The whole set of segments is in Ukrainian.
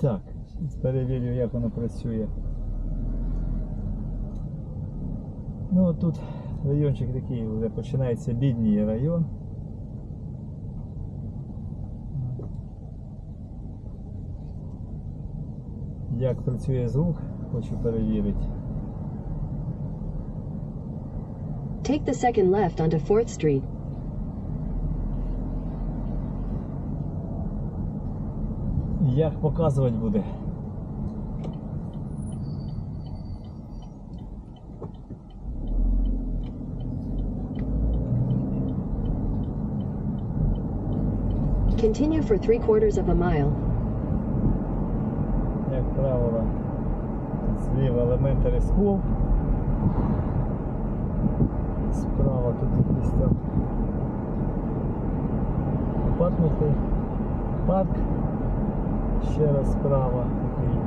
Так, перевірю, як воно працює. Ну от тут райончик такий, вже починається бідній район. Як працює звук, хочу перевірити. Take the second left onto 4th Street. Як показувати буде? Continue for three quarters of a mile. Як правило, зліва елементарі скул. Справа тут якийсь там апартменти, парк. Ще раз справа такий.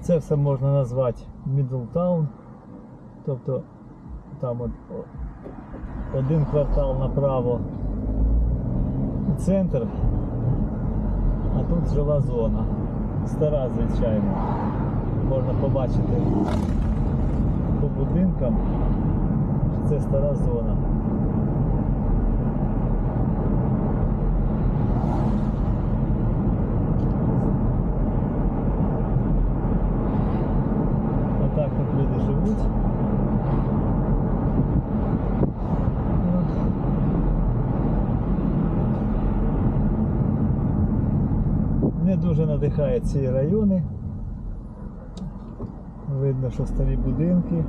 Це все можна назвати Мідлтаун. Тобто там от один квартал направо центр, а тут жила зона. Стара, звичайно. Можна побачити по будинкам, що це стара зона. Отак тут люди живуть. Не дуже надихають ці райони. Видно, що старі будинки.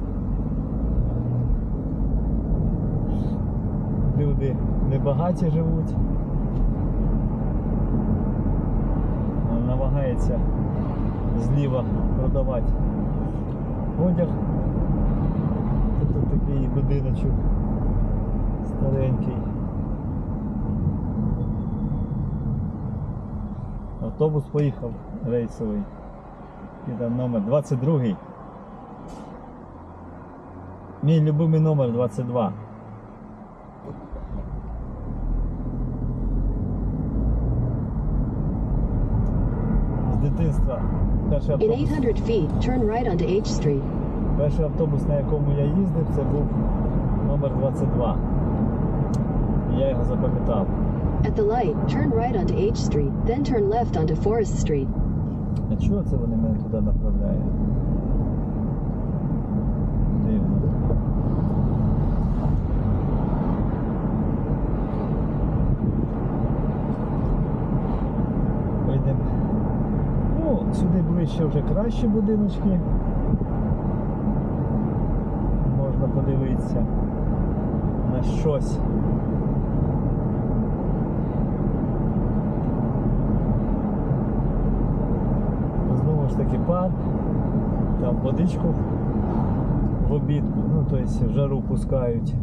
Люди небагаті живуть. Намагається зліва продавати одяг. Тут такий будиночок старенький. Автобус поїхав рейсовий. І там номер 22. Мій любимий номер 22. З дитинства перший In автобус. 800 feet, turn right onto H Street. Перший автобус, на якому я їздив, це був номер 22. І я його запам'ятав. At the light, turn right onto H Street, then turn left onto Forest Street. А чого це вони мене туди направляють? Дивно. Пойдемо. Ну, сюди ближче вже кращі будиночки. Можна подивитися на щось. Ж парк, там водичку в обід, ну тобто в жару пускають.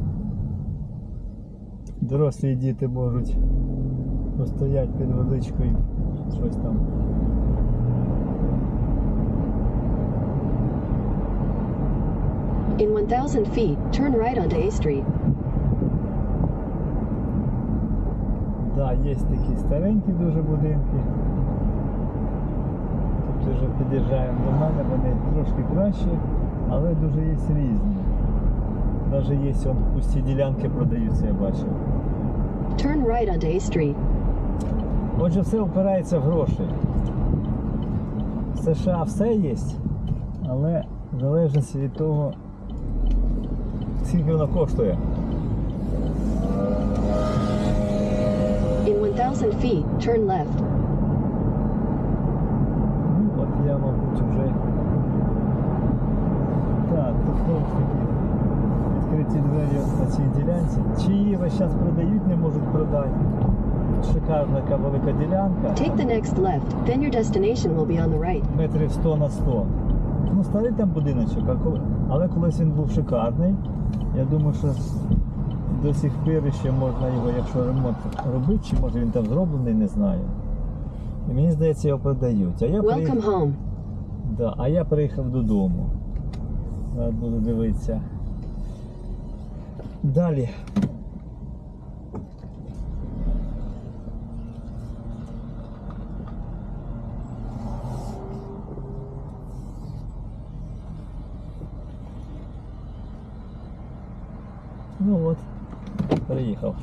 Дорослі діти можуть постояти під водичкою, щось там. In 1000 feet, turn right onto A Street. Да, є такі старенькі дуже будинки. Тут вже під'їжджаємо до мене, вони трошки кращі, але дуже є різні. Навіть є он, пусті ділянки продаються, я бачив. Turn right onto A Street. Отже, все впирається в гроші. В США все є, але в залежності від того, скільки воно коштує. In 1000 feet, turn left. Ну, от я, мабуть, вже. Так, тут знову ж таки відкриті двері на цій ділянці. Чи її весь час продають, не можуть продати. Шикарна яка велика ділянка. Take the next left, then your destination will be on the right. метрів 100 на 100. Ну, старий там будиночок, а коли- але колись він був шикарний. Я думаю, що до сих пір ще можна його, якщо ремонт робити, чи може він там зроблений, не знаю. І мені здається, його продають. А я Welcome приїхав, home. Да, а я приїхав додому. Зараз буду дивитися. Далі. Ну от, приїхав.